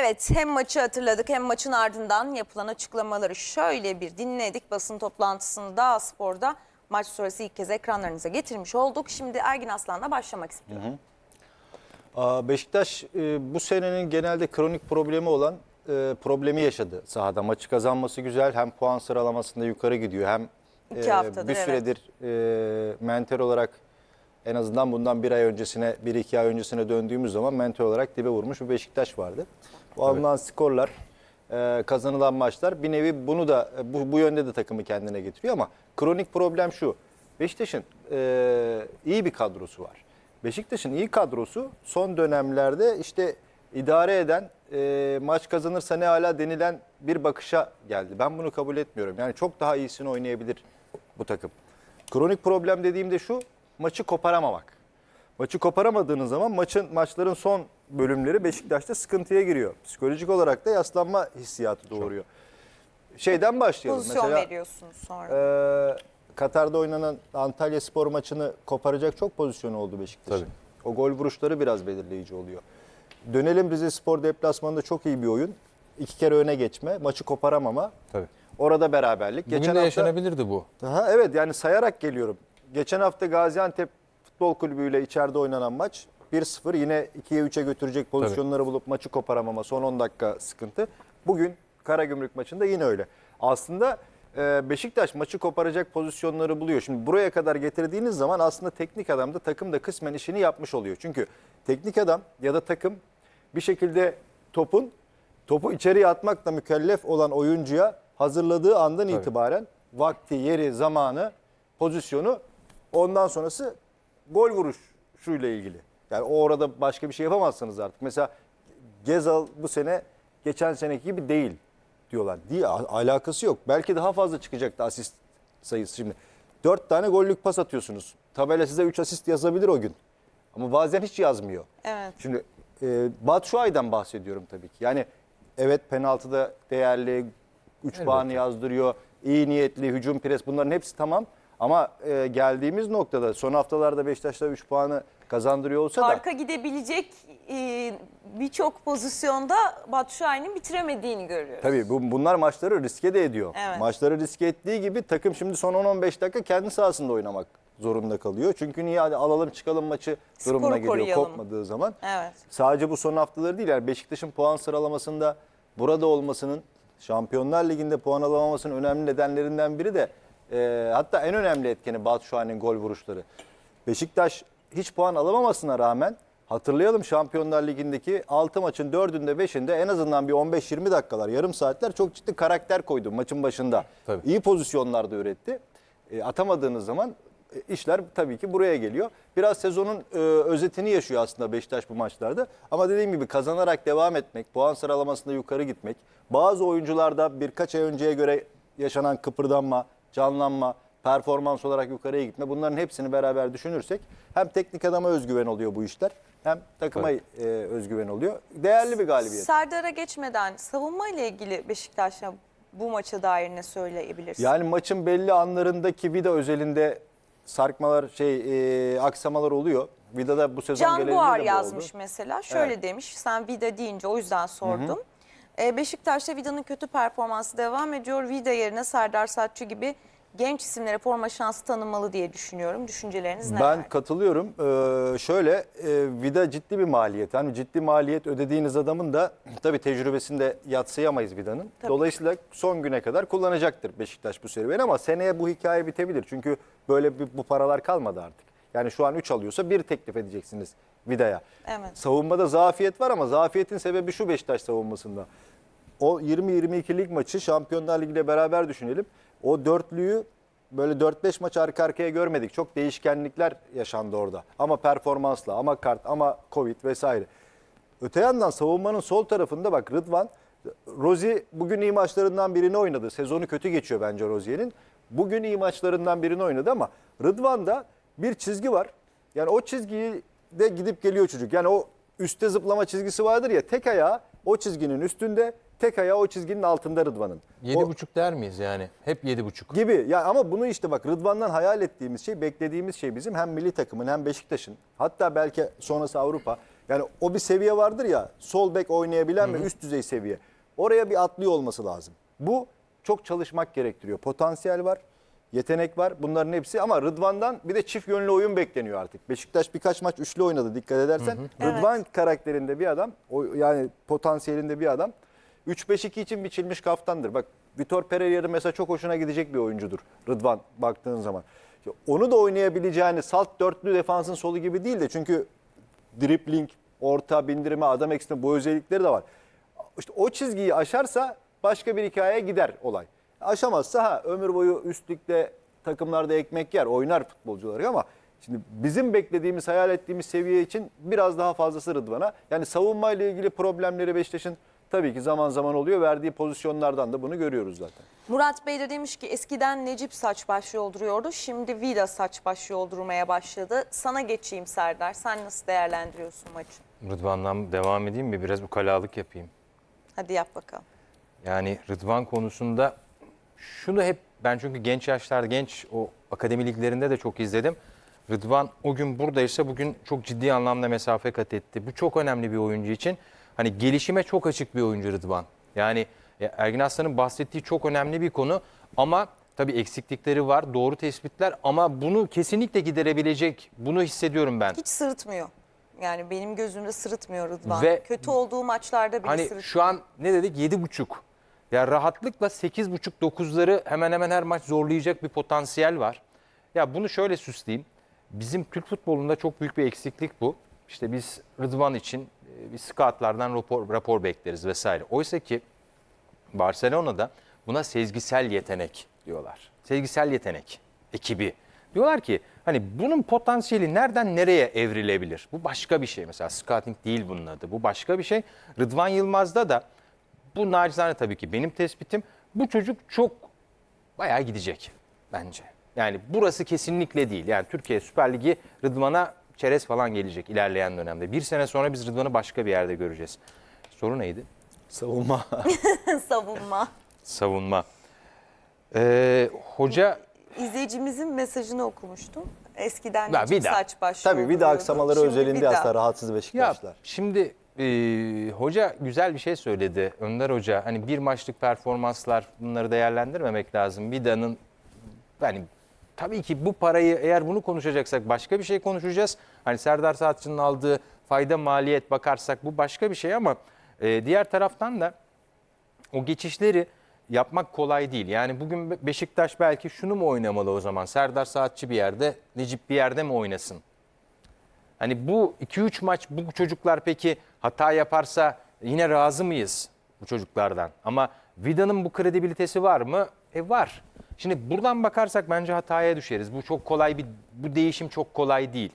Evet hem maçı hatırladık hem maçın ardından yapılan açıklamaları şöyle bir dinledik. Basın toplantısında sporda maç sonrası ilk kez ekranlarınıza getirmiş olduk. Şimdi Ergin Aslan'la başlamak istiyorum. Aa, Beşiktaş e, bu senenin genelde kronik problemi olan e, problemi yaşadı sahada. Maçı kazanması güzel. Hem puan sıralamasında yukarı gidiyor hem e, haftadır, bir evet. süredir e, mental olarak en azından bundan bir ay öncesine, bir iki ay öncesine döndüğümüz zaman mental olarak dibe vurmuş bir Beşiktaş vardı. Bu alınan skorlar, e, kazanılan maçlar bir nevi bunu da bu, bu yönde de takımı kendine getiriyor ama kronik problem şu. Beşiktaş'ın e, iyi bir kadrosu var. Beşiktaş'ın iyi kadrosu son dönemlerde işte idare eden e, maç kazanırsa ne hala denilen bir bakışa geldi. Ben bunu kabul etmiyorum. Yani çok daha iyisini oynayabilir bu takım. Kronik problem dediğimde şu maçı koparamamak. Maçı koparamadığınız zaman maçın maçların son bölümleri Beşiktaş'ta sıkıntıya giriyor. Psikolojik olarak da yaslanma hissiyatı doğuruyor. Şeyden başlayalım. Pozisyon Mesela veriyorsunuz sonra. ee, Katar'da oynanan Antalya Spor maçını koparacak çok pozisyon oldu Beşiktaş'ın. O gol vuruşları biraz belirleyici oluyor. Dönelim Rize Spor deplasmanında çok iyi bir oyun. İki kere öne geçme, maçı koparamama. Tabii. Orada beraberlik. Bugün Geçen de hafta, yaşanabilirdi bu. Aha, evet yani sayarak geliyorum. Geçen hafta Gaziantep Futbol Kulübü ile içeride oynanan maç 1-0 yine 2'ye 3'e götürecek pozisyonları bulup maçı koparamama son 10 dakika sıkıntı. Bugün Karagümrük maçında yine öyle. Aslında e, Beşiktaş maçı koparacak pozisyonları buluyor. Şimdi buraya kadar getirdiğiniz zaman aslında teknik adam da takım da kısmen işini yapmış oluyor. Çünkü teknik adam ya da takım bir şekilde topun topu içeriye atmakla mükellef olan oyuncuya hazırladığı andan itibaren vakti, yeri, zamanı, pozisyonu ondan sonrası gol vuruşuyla ilgili. Yani o orada başka bir şey yapamazsınız artık. Mesela Gezal bu sene geçen seneki gibi değil diyorlar. Değil, al- alakası yok. Belki daha fazla çıkacaktı asist sayısı şimdi. Dört tane gollük pas atıyorsunuz. Tabela size 3 asist yazabilir o gün. Ama bazen hiç yazmıyor. Evet. Şimdi e, Batshuayi'den bahsediyorum tabii ki. Yani evet penaltıda değerli 3 puan yazdırıyor. iyi niyetli hücum pres bunların hepsi tamam. Ama e, geldiğimiz noktada son haftalarda Beşiktaş'ta 3 puanı kazandırıyor olsa da Farka gidebilecek e, birçok pozisyonda Batshuayi'nin bitiremediğini görüyoruz. Tabii bu, bunlar maçları riske de ediyor. Evet. Maçları riske ettiği gibi takım şimdi son 10-15 dakika kendi sahasında oynamak zorunda kalıyor. Çünkü niye hadi alalım çıkalım maçı durumuna Skoru geliyor koruyalım. kopmadığı zaman. Evet. Sadece bu son haftaları değil yani Beşiktaş'ın puan sıralamasında burada olmasının Şampiyonlar Ligi'nde puan alamamasının önemli nedenlerinden biri de e, hatta en önemli etkeni Batshuayi'nin gol vuruşları. Beşiktaş hiç puan alamamasına rağmen hatırlayalım Şampiyonlar Ligi'ndeki 6 maçın 4'ünde 5'inde en azından bir 15-20 dakikalar yarım saatler çok ciddi karakter koydu maçın başında. Tabii. İyi pozisyonlarda üretti. E, atamadığınız zaman e, işler tabii ki buraya geliyor. Biraz sezonun e, özetini yaşıyor aslında Beşiktaş bu maçlarda. Ama dediğim gibi kazanarak devam etmek, puan sıralamasında yukarı gitmek, bazı oyuncularda birkaç ay önceye göre yaşanan kıpırdanma, canlanma, performans olarak yukarıya gitme bunların hepsini beraber düşünürsek hem teknik adama özgüven oluyor bu işler hem takıma e, özgüven oluyor. Değerli bir galibiyet. Serdar'a geçmeden savunma ile ilgili Beşiktaş'a bu maça dair ne söyleyebilirsin? Yani maçın belli anlarındaki Vida özelinde sarkmalar, şey e, aksamalar oluyor. Vida da bu sezon Can genelinde Buhar de bu yazmış oldu. mesela. Şöyle Evet. demiş. Sen Vida deyince o yüzden sordum. Ee, Beşiktaş'ta Vida'nın kötü performansı devam ediyor. Vida yerine Serdar Saatçı gibi genç isimlere forma şansı tanınmalı diye düşünüyorum. Düşünceleriniz neler? Ben katılıyorum. Ee, şöyle e, Vida ciddi bir maliyet. Hani ciddi maliyet ödediğiniz adamın da tabii tecrübesini de yatsıyamayız Vida'nın. Dolayısıyla son güne kadar kullanacaktır Beşiktaş bu serüveni ama seneye bu hikaye bitebilir. Çünkü böyle bir, bu paralar kalmadı artık. Yani şu an 3 alıyorsa bir teklif edeceksiniz Vida'ya. Evet. Savunmada zafiyet var ama zafiyetin sebebi şu Beşiktaş savunmasında. O 20-22 lig maçı Şampiyonlar Ligi ile beraber düşünelim. O dörtlüyü böyle 4-5 maç arka arkaya görmedik. Çok değişkenlikler yaşandı orada. Ama performansla, ama kart, ama Covid vesaire. Öte yandan savunmanın sol tarafında bak Rıdvan, Rozi bugün iyi maçlarından birini oynadı. Sezonu kötü geçiyor bence Rozi'nin. Bugün iyi maçlarından birini oynadı ama Rıdvan'da bir çizgi var. Yani o çizgiyi de gidip geliyor çocuk. Yani o üstte zıplama çizgisi vardır ya tek ayağı o çizginin üstünde, tek ayağı o çizginin altında Rıdvan'ın. Yedi O- buçuk der miyiz yani? Hep yedi buçuk. gibi. Ya ama bunu işte bak Rıdvan'dan hayal ettiğimiz şey, beklediğimiz şey bizim hem milli takımın hem Beşiktaş'ın hatta belki sonrası Avrupa Yani o bir seviye vardır ya sol bek oynayabilen ve üst düzey seviye. Oraya bir atlıyor olması lazım. Bu çok çalışmak gerektiriyor. Potansiyel var, yetenek var bunların hepsi ama Rıdvan'dan bir de çift yönlü oyun bekleniyor artık. Beşiktaş birkaç maç üçlü oynadı dikkat edersen. Rıdvan karakterinde bir adam, o yani potansiyelinde bir adam. 3-5-2 için biçilmiş kaftandır. Bak Vitor Pereira mesela çok hoşuna gidecek bir oyuncudur Rıdvan baktığın zaman. Onu da oynayabileceğini salt dörtlü defansın solu gibi değil de çünkü dripling, orta bindirme, adam eksiltme bu özellikleri de var. İşte o çizgiyi aşarsa başka bir hikayeye gider olay. Aşamazsa ha ömür boyu üstlükte takımlarda ekmek yer, oynar futbolcular ama şimdi bizim beklediğimiz, hayal ettiğimiz seviye için biraz daha fazlası Rıdvan'a. Yani savunmayla ilgili problemleri Beşiktaş'ın tabii ki zaman zaman oluyor. Verdiği pozisyonlardan da bunu görüyoruz zaten. Murat Bey de demiş ki eskiden Necip saç baş yolduruyordu. Şimdi Vida saç baş yoldurmaya başladı. Sana geçeyim Serdar. Sen nasıl değerlendiriyorsun maçı? Rıdvan'dan devam edeyim mi? Biraz ukalalık yapayım. Hadi yap bakalım. Yani Rıdvan konusunda şunu hep ben çünkü genç yaşlarda genç o akademi liglerinde de çok izledim. Rıdvan o gün buradaysa bugün çok ciddi anlamda mesafe kat etti. Bu çok önemli bir oyuncu için. Hani gelişime çok açık bir oyuncu Rıdvan. Yani e, Ergin Aslan'ın bahsettiği çok önemli bir konu ama tabii eksiklikleri var, doğru tespitler ama bunu kesinlikle giderebilecek. Bunu hissediyorum ben. Hiç sırıtmıyor. Yani benim gözümde sırıtmıyor Rıdvan. Ve- Kötü olduğu maçlarda bile Hani sırıtmıyor. şu an ne dedik? Yedi buçuk. Ya rahatlıkla sekiz buçuk dokuzları hemen hemen her maç zorlayacak bir potansiyel var. Ya bunu şöyle süsleyeyim. Bizim Türk futbolunda çok büyük bir eksiklik bu. İşte biz Rıdvan için e, biz scoutlardan rapor, rapor bekleriz vesaire. Oysa ki Barcelona'da buna sezgisel yetenek diyorlar. Sezgisel yetenek ekibi. Diyorlar ki hani bunun potansiyeli nereden nereye evrilebilir? Bu başka bir şey mesela scouting değil bunun adı. Bu başka bir şey. Rıdvan Yılmaz'da da bu nacizane tabii ki benim tespitim. Bu çocuk çok bayağı gidecek bence. Yani burası kesinlikle değil. Yani Türkiye Süper Ligi Rıdvan'a çerez falan gelecek ilerleyen dönemde. Bir sene sonra biz Rıdvan'ı başka bir yerde göreceğiz. Soru neydi? Savunma. Savunma. Savunma. Ee, hoca İzleyicimizin mesajını okumuştum. Eskiden Ya bir daha. saç baş Tabii vida yolduruyordu. aksamaları özelinde aslında rahatsız ya Beşiktaşlar. şimdi e, hoca güzel bir şey söyledi. Önder Hoca hani bir maçlık performanslar bunları değerlendirmemek lazım. Vida'nın yani tabii ki bu parayı eğer bunu konuşacaksak başka bir şey konuşacağız. Hani Serdar Saatçı'nın aldığı fayda maliyet bakarsak bu başka bir şey ama e, diğer taraftan da o geçişleri yapmak kolay değil. Yani bugün Be- Beşiktaş belki şunu mu oynamalı o zaman? Serdar Saatçı bir yerde, Necip bir yerde mi oynasın? Hani bu 2-3 maç bu çocuklar peki hata yaparsa yine razı mıyız bu çocuklardan? Ama Vida'nın bu kredibilitesi var mı? E var. Şimdi buradan bakarsak bence hataya düşeriz. Bu çok kolay bir bu değişim çok kolay değil.